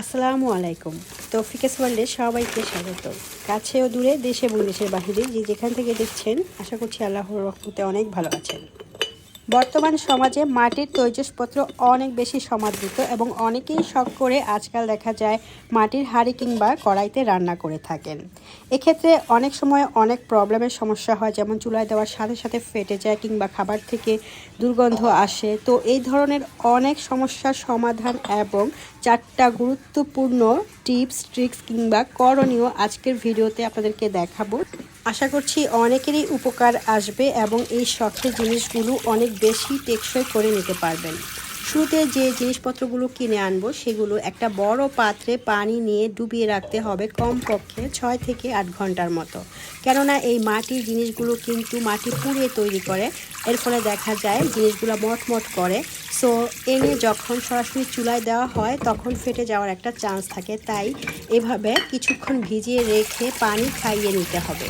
আসসালামু আলাইকুম। তৌফিকেস ওয়ার্ল্ডে সবাইকে স্বাগত। কাছে ও দূরে, দেশে এবং দেশের বাহিরে যে যেখান থেকে দেখছেন, আশা করছি আল্লাহর রহমতে অনেক ভালো আছেন। বর্তমান সমাজে মাটির তৈজসপত্র অনেক বেশি সমাদৃত এবং অনেকেই শখ করে আজকাল দেখা যায় মাটির হাঁড়ি কিংবা কড়াইতে রান্না করে থাকেন। এক্ষেত্রে অনেক সময় অনেক প্রবলেমের সমস্যা হয়, যেমন চুলায় দেওয়ার সাথে সাথে ফেটে যায় কিংবা খাবার থেকে দুর্গন্ধ আসে। তো এই ধরনের অনেক সমস্যার সমাধান এবং চারটা গুরুত্বপূর্ণ টিপস, ট্রিক্স কিংবা করণীয় আজকের ভিডিওতে আপনাদেরকে দেখাবো। আশা করছি অনেকেরই উপকার আসবে এবং এই শখের জিনিসগুলো অনেক বেশি টেকসই করে নিতে পারবেন। শুরুতে যে জিনিসপত্রগুলো কিনে আনব, সেগুলো একটা বড় পাত্রে পানি নিয়ে ডুবিয়ে রাখতে হবে কমপক্ষে ছয় থেকে আট ঘণ্টার মতো। কেননা এই মাটির জিনিসগুলো কিন্তু মাটি পুড়িয়ে তৈরি করে। এর ফলে দেখা যায় জিনিসগুলো মটমট করে। সো এনে যখন সরাসরি চুলায় দেওয়া হয়, তখন ফেটে যাওয়ার একটা চান্স থাকে। তাই এভাবে কিছুক্ষণ ভিজিয়ে রেখে পানি খাইয়ে নিতে হবে।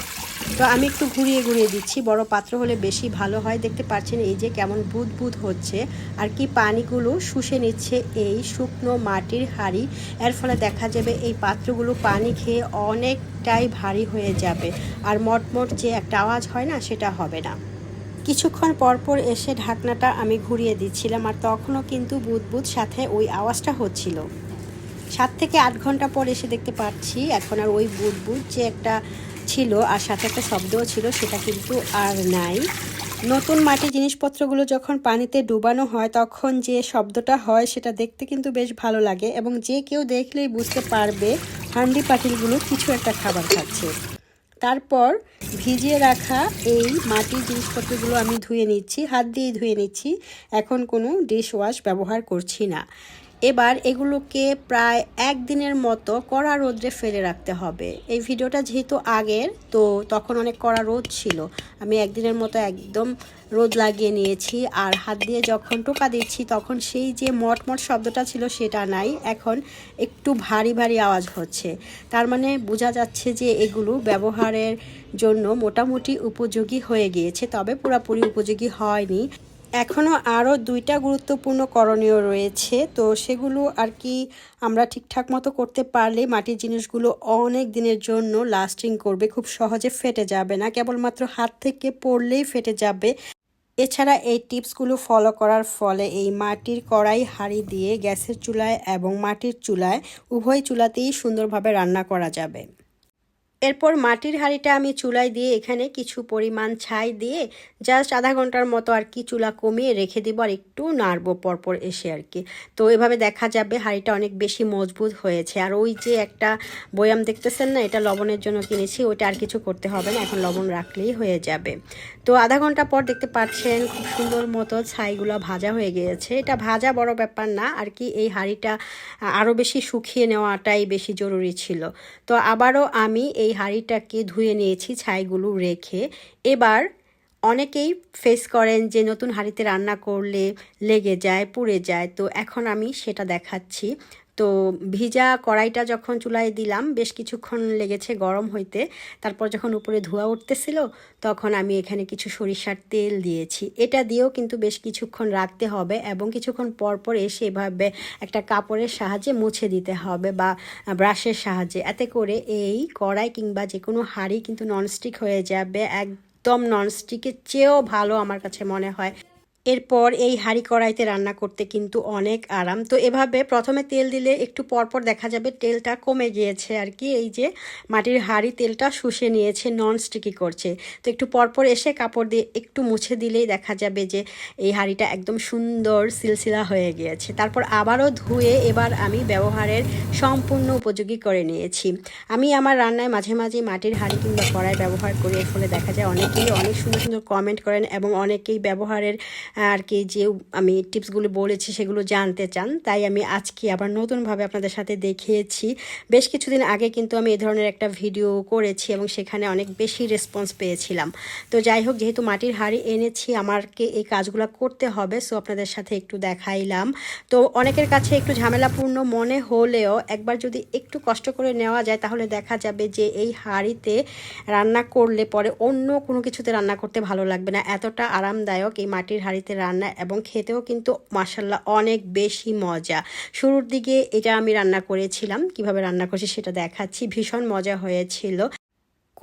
তো আমি একটু ঘুরিয়ে ঘুরিয়ে দিচ্ছি। বড় পাত্র হলে বেশি ভালো হয়। দেখতে পাচ্ছেন এই যে কেমন বুদ বুদ হচ্ছে। আর কি পানিগুলো শুষে নিচ্ছে এই শুকনো মাটির হাঁড়ি। এর ফলে দেখা যাবে এই পাত্রগুলো পানি খেয়ে অনেকটাই ভারী হয়ে যাবে। আর মটমট যে একটা আওয়াজ হয় না, সেটা হবে না। কিছুক্ষণ পরপর এসে ঢাকনাটা আমি ঘুরিয়ে দিচ্ছিলাম। আর তখনও কিন্তু বুদবুদ সাথে ওই আওয়াজটা হচ্ছিল। সাত থেকে আট ঘণ্টা পর এসে দেখতে পাচ্ছি এখন আর ওই বুদবুদ যে একটা ছিল আর সাথে একটা শব্দও ছিল, সেটা কিন্তু আর নাই। নতুন মাটির জিনিসপত্রগুলো যখন পানিতে ডুবানো হয়, তখন যে শব্দটা হয়, সেটা দেখতে কিন্তু বেশ ভালো লাগে এবং যে কেউ দেখলেই বুঝতে পারবে হান্ডি পাটিলগুলো কিছু একটা খাবার খাচ্ছে। তারপর ভিজিয়ে রাখা এই মাটির জিনিসপত্রগুলো আমি ধুয়ে নিচ্ছি, হাত দিয়েই ধুয়ে নিচ্ছি। এখন কোনো ডিশ ওয়াশ ব্যবহার করছি না। এবার এগুলোকে প্রায় একদিনের মতো কড়া রোদ্রে ফেলে রাখতে হবে। এই ভিডিওটা যেহেতু আগের, তো তখন অনেক কড়া রোদ ছিল। আমি একদিনের মতো একদম রোদ লাগিয়ে নিয়েছি আর হাত দিয়ে যখন টোকা দিচ্ছি তখন সেই যে মটমট শব্দটা ছিল সেটা নাই। এখন একটু ভারী ভারী আওয়াজ হচ্ছে। তার মানে বোঝা যাচ্ছে যে এগুলো ব্যবহারের জন্য মোটামুটি উপযোগী হয়ে গিয়েছে, তবে পুরোপুরি উপযোগী হয়নি। এখনও আরও দুইটা গুরুত্বপূর্ণ করণীয় রয়েছে। তো সেগুলো আর কি আমরা ঠিকঠাক মতো করতে পারলে মাটির জিনিসগুলো অনেক দিনের জন্য লাস্টিং করবে, খুব সহজে ফেটে যাবে না, কেবলমাত্র হাত থেকে পড়লেই ফেটে যাবে। এছাড়া এই টিপসগুলো ফলো করার ফলে এই মাটির কড়াই হাঁড়ি দিয়ে গ্যাসের চুলায় এবং মাটির চুলায়, উভয় চুলাতেই সুন্দরভাবে রান্না করা যাবে। এরপর মাটির হাঁড়িটা আমি চুলায় দিয়ে এখানে কিছু পরিমাণ ছাই দিয়ে জাস্ট আধা ঘণ্টার মতো আর কি চুলা কমিয়ে রেখে দিব আর একটু নাড়বো পরপর এসে আর কি। তো এভাবে দেখা যাবে হাঁড়িটা অনেক বেশি মজবুত হয়েছে। আর ওই যে একটা বয়াম দেখতেছেন না, এটা লবণের জন্য কিনেছি, ওইটা আর কিছু করতে হবে না, এখন লবণ রাখলেই হয়ে যাবে। তো আধা ঘণ্টা পর দেখতে পাচ্ছেন খুব সুন্দর মতো ছাইগুলো ভাজা হয়ে গিয়েছে। এটা ভাজা বড় ব্যাপার না, আর কি এই হাঁড়িটা আরও বেশি শুকিয়ে নেওয়াটাই বেশি জরুরি ছিল। তো আবারও আমি এই হাঁড়িটাকে ধুয়ে নিয়েছি ছাইগুলো রেখে। এবার অনেকেই ফেস করেন যে, নতুন হাঁড়িতে রান্না করলে লেগে যায়, পুড়ে যায়। তো এখন আমি সেটা দেখাচ্ছি। তো ভিজা কড়াইটা যখন চুলায় দিলাম, বেশ কিছুক্ষণ লেগেছে গরম হইতে। তারপর যখন উপরে ধোয়া উঠতেছিল, তখন আমি এখানে কিছু সরিষার তেল দিয়েছি। এটা দিয়েও কিন্তু বেশ কিছুক্ষণ রাখতে হবে এবং কিছুক্ষণ পর পর এসে এভাবে একটা কাপড়ের সাহায্যে মুছে দিতে হবে বা ব্রাশের সাহায্যে। এতে করে এই কড়াই কিংবা যে কোনো হাঁড়ি কিন্তু ননস্টিক হয়ে যাবে, একদম ননস্টিকের চেয়েও ভালো আমার কাছে মনে হয়। এরপর এই হাঁড়ি কড়াইতে রান্না করতে কিন্তু অনেক আরাম। তো এভাবে প্রথমে তেল দিলে একটু পরপর দেখা যাবে তেলটা কমে গিয়েছে আর কি। এই যে মাটির হাঁড়ি তেলটা শুষে নিয়েছে নন স্টিকি করছে। তো একটু পরপর এসে কাপড় দিয়ে একটু মুছে দিলেই দেখা যাবে যে এই হাঁড়িটা একদম সুন্দর সিলসিলা হয়ে গিয়েছে। তারপর আবারও ধুয়ে এবার আমি ব্যবহারের সম্পূর্ণ উপযোগী করে নিয়েছি। আমি আমার রান্নায় মাঝে মাঝে মাটির হাঁড়ি কিংবা কড়াই ব্যবহার করি এর ফলে দেখা যায় অনেকেই অনেক সুন্দর সুন্দর কমেন্ট করেন এবং অনেকেই ব্যবহারের আর কি যে আমি টিপসগুলো বলেছি সেগুলো জানতে চান, তাই আমি আজকে আবার নতুনভাবে আপনাদের সাথে দেখিয়েছি। বেশ কিছুদিন আগে কিন্তু আমি এ ধরনের একটা ভিডিও করেছি এবং সেখানে অনেক বেশি রেসপন্স পেয়েছিলাম। তো যাই হোক, যেহেতু মাটির হাড়ি এনেছি আমাকে এই কাজগুলো করতে হবে, সো আপনাদের সাথে একটু দেখাইলাম। তো অনেকের কাছে একটু ঝামেলাপূর্ণ মনে হলেও একবার যদি একটু কষ্ট করে নেওয়া যায়, তাহলে দেখা যাবে যে এই হাঁড়িতে রান্না করলে পরে অন্য কোনো কিছুতে রান্না করতে ভালো লাগবে না। এতটা আরামদায়ক এই মাটির হাঁড়িতে হাঁড়িতে রান্না এবং খেতেও কিন্তু মাসাল্লাহ অনেক বেশি মজা। শুরুর দিকে এটা আমি রান্না করেছিলাম, কীভাবে রান্না করছি সেটা দেখাচ্ছি। ভীষণ মজা হয়েছিল।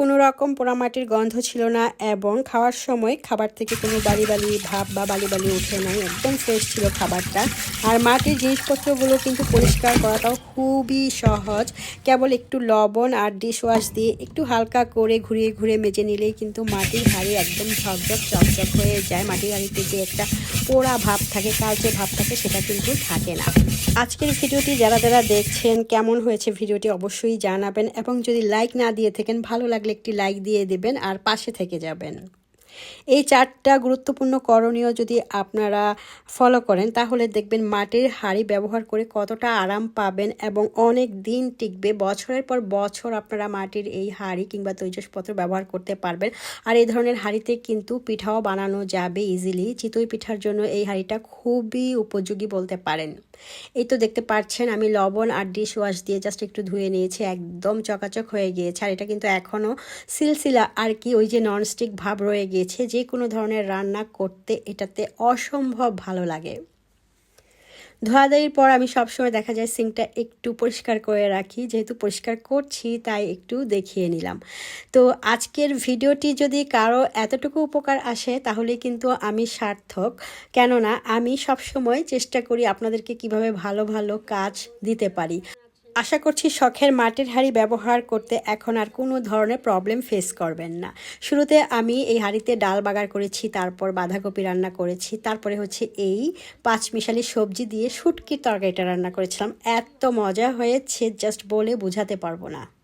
কোনো রকম পোড়ামাটির গন্ধ ছিল না এবং খাওয়ার সময় খাবার থেকে কোনো বালি বালি ভাব বা বালি বালি উঠে নাই। একদম ফ্রেশ ছিল খাবারটা। আর মাটির জিনিসপত্রগুলো কিন্তু পরিষ্কার করাটাও খুবই সহজ। কেবল একটু লবণ আর ডিশ ওয়াশ দিয়ে একটু হালকা করে ঘুরিয়ে ঘুরে মেজে নিলেই কিন্তু মাটির হাঁড়ি একদম ঝকঝক, চকচক হয়ে যায়। মাটির হাঁড়িতে যে একটা পোড়া ভাব থাকে কালচে ভাব থাকে সেটা কিন্তু থাকে না। আজকের ভিডিওটি যারা যারা দেখছেন, কেমন হয়েছে ভিডিওটি অবশ্যই জানাবেন এবং যদি লাইক না দিয়ে থাকেন, ভালো লাগলে একটি লাইক দিয়ে দেবেন আর পাশে থেকে যাবেন। এই চারটা গুরুত্বপূর্ণ করণীয় যদি আপনারা ফলো করেন, তাহলে দেখবেন মাটির হাঁড়ি ব্যবহার করে কতটা আরাম পাবেন এবং অনেক দিন টিকবে। বছরের পর বছর আপনারা মাটির এই হাঁড়ি কিংবা তৈজসপত্র ব্যবহার করতে পারবেন। আর এই ধরনের হাঁড়িতে কিন্তু পিঠাও বানানো যাবে ইজিলি চিতই পিঠার জন্য এই হাঁড়িটা খুবই উপযোগী বলতে পারেন। এই তো দেখতে পাচ্ছেন, আমি লবণ আর ডিশ ওয়াশ দিয়ে জাস্ট একটু ধুয়ে নিয়েছি, একদম চকাচক হয়ে গিয়েছে। আর এটা কিন্তু এখনও সিলসিলা আর কি, ওই যে ননস্টিক ভাব রয়ে গিয়েছে। যে কোনো ধরনের রান্না করতে এটাতে অসম্ভব ভালো লাগে। ধোয়া ধোয়াধাইয়ের পর আমি সবসময় দেখা যায় সিঙ্কটা একটু পরিষ্কার করে রাখি। যেহেতু পরিষ্কার করছি, তাই একটু দেখিয়ে নিলাম। তো আজকের ভিডিওটি যদি কারও এতটুকু উপকার আসে, তাহলে কিন্তু আমি সার্থক। কেননা, আমি সবসময় চেষ্টা করি আপনাদেরকে কীভাবে ভালো ভালো কাজ দিতে পারি। আশা করছি শখের মাটির হাঁড়ি ব্যবহার করতে এখন আর কোনো ধরনের প্রবলেম ফেস করবেন না। শুরুতে আমি এই হাঁড়িতে ডাল বাগার করেছি, তারপর বাঁধাকপি রান্না করেছি, তারপরে হচ্ছে এই পাঁচমিশালি সবজি দিয়ে শুটকির তরকারিটা রান্না করেছিলাম। এত মজা হয়েছে জাস্ট বলে বোঝাতে পারব না।